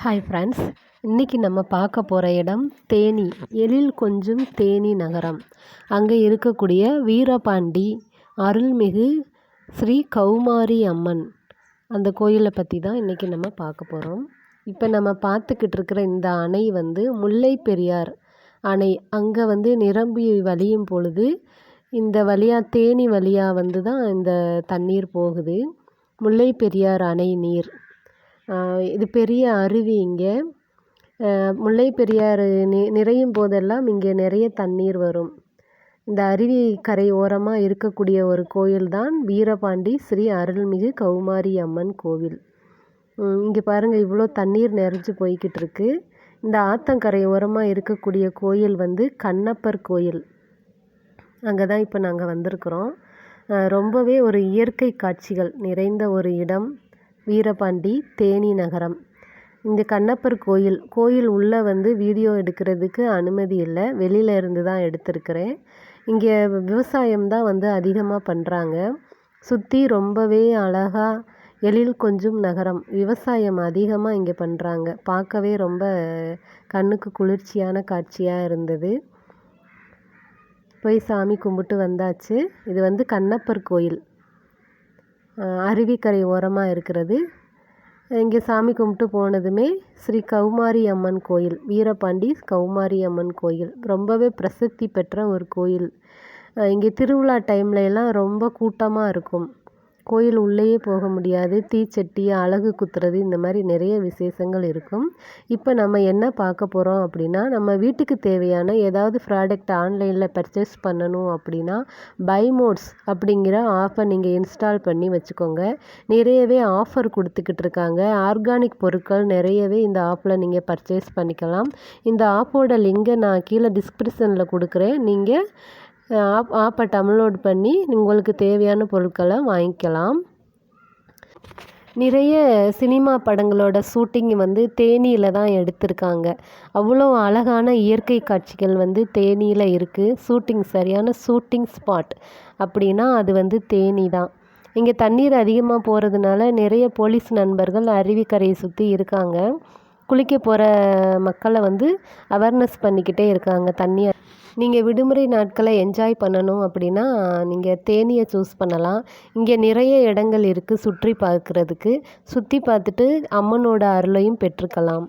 Hi friends இன்றைக்கி நம்ம பார்க்க போகிற இடம் தேனி. எழில் கொஞ்சம் தேனி நகரம். அங்கே இருக்கக்கூடிய வீரபாண்டி அருள்மிகு ஸ்ரீ கௌமாரி அம்மன். அந்த கோயிலை பற்றி தான் இன்றைக்கி நம்ம பார்க்க போகிறோம் இப்போ நம்ம பார்த்துக்கிட்டு இருக்கிற இந்த அணை வந்து முல்லை பெரியார் அணை. அங்கே வந்து நிரம்பி வழியும் பொழுது இந்த வழியாக தேனி வழியாக வந்து தான் இந்த தண்ணீர் போகுது. முல்லை பெரியார் அணை நீர். இது பெரிய அருவி இங்கே. முல்லை பெரியாறு நி நிறையும் போதெல்லாம் இங்கே நிறைய தண்ணீர் வரும். இந்த அருவி கரை ஓரமாக இருக்கக்கூடிய ஒரு கோயில் தான் வீரபாண்டி ஸ்ரீ அருள்மிகு கௌமாரி அம்மன் கோவில். இங்கே பாருங்கள் இவ்வளோ தண்ணீர் நிறைஞ்சு போய்கிட்டு இருக்கு. இந்த ஆத்தங்கரை ஓரமாக இருக்கக்கூடிய கோயில் வந்து கண்ணப்பர் கோயில். அங்கே தான் இப்போ நாங்கள் வந்திருக்கிறோம். ரொம்பவே ஒரு இயற்கை காட்சிகள் நிறைந்த ஒரு இடம். வீரபாண்டி தேனி நகரம். இங்கே கண்ணப்பர் கோயில் கோயில் உள்ளே வந்து வீடியோ எடுக்கிறதுக்கு அனுமதி இல்லை. வெளியில் இருந்து தான் எடுத்திருக்கிறேன். இங்கே விவசாயம் தான் வந்து அதிகமாக பண்ணுறாங்க சுற்றி ரொம்பவே அழகாக எழில் கொஞ்சம் நகரம். விவசாயம் அதிகமாக இங்கே பண்ணுறாங்க பார்க்கவே ரொம்ப கண்ணுக்கு குளிர்ச்சியான காட்சியாக இருந்தது. போய் சாமி கும்பிட்டு வந்தாச்சு. இது வந்து கண்ணப்பர் கோயில். அருவிக்கரை ஓரமாக இருக்கிறது. இங்கே சாமி கும்பிட்டு போனதுமே ஸ்ரீ கௌமாரி அம்மன் கோயில் வீரபாண்டி கௌமாரி அம்மன் கோயில். ரொம்பவே பிரசித்தி பெற்ற ஒரு கோயில். இங்கே திருவிழா டைம்ல எல்லாம் ரொம்ப கூட்டமாக இருக்கும். கோயில் உள்ளேயே போக முடியாது. தீச்சட்டி அழகு குத்துறது இந்த மாதிரி நிறைய விசேஷங்கள் இருக்கும். இப்போ நம்ம என்ன பார்க்க போகிறோம் அப்படின்னா நம்ம வீட்டுக்கு தேவையான ஏதாவது ப்ராடக்ட் ஆன்லைனில் பர்ச்சேஸ் பண்ணணும் அப்படின்னா பை மோட்ஸ் அப்படிங்கிற ஆஃபர் நீங்கள் இன்ஸ்டால் பண்ணி வச்சுக்கோங்க. நிறையவே ஆஃபர் கொடுத்துக்கிட்டு இருக்காங்க. ஆர்கானிக் பொருட்கள் நிறையவே இந்த ஆப்பில் நீங்கள் பர்ச்சேஸ் பண்ணிக்கலாம். இந்த ஆப்போட லிங்கை நான் கீழே டிஸ்கிரிப்ஷனில் கொடுக்குறேன். நீங்கள் ஆப் ஆப்பை டவுன்லோட் பண்ணி உங்களுக்கு தேவையான பொருட்களை வாங்கிக்கலாம். நிறைய சினிமா படங்களோட ஷூட்டிங் வந்து தேனியில் தான் எடுத்திருக்காங்க. அவ்வளோ அழகான இயற்கை காட்சிகள் வந்து தேனியில் இருக்குது ஷூட்டிங் சரியான ஷூட்டிங் ஸ்பாட் அப்படின்னா அது வந்து தேனி தான். இங்கே தண்ணீர் அதிகமாக போகிறதுனால நிறைய போலீஸ் நண்பர்கள் அருவிக்கரையை சுற்றி இருக்காங்க. குளிக்க போகிற மக்களை வந்து அவேர்னஸ் பண்ணிக்கிட்டே இருக்காங்க தண்ணி நீங்கள் விடுமுறை நாட்களை என்ஜாய் பண்ணணும் அப்படின்னா நீங்கள் தேனியை சூஸ் பண்ணலாம். இங்கே நிறைய இடங்கள் இருக்குது சுற்றி பார்க்குறதுக்கு. சுற்றி பார்த்துட்டு அம்மனோட அருளையும் பெற்றுக்கலாம்.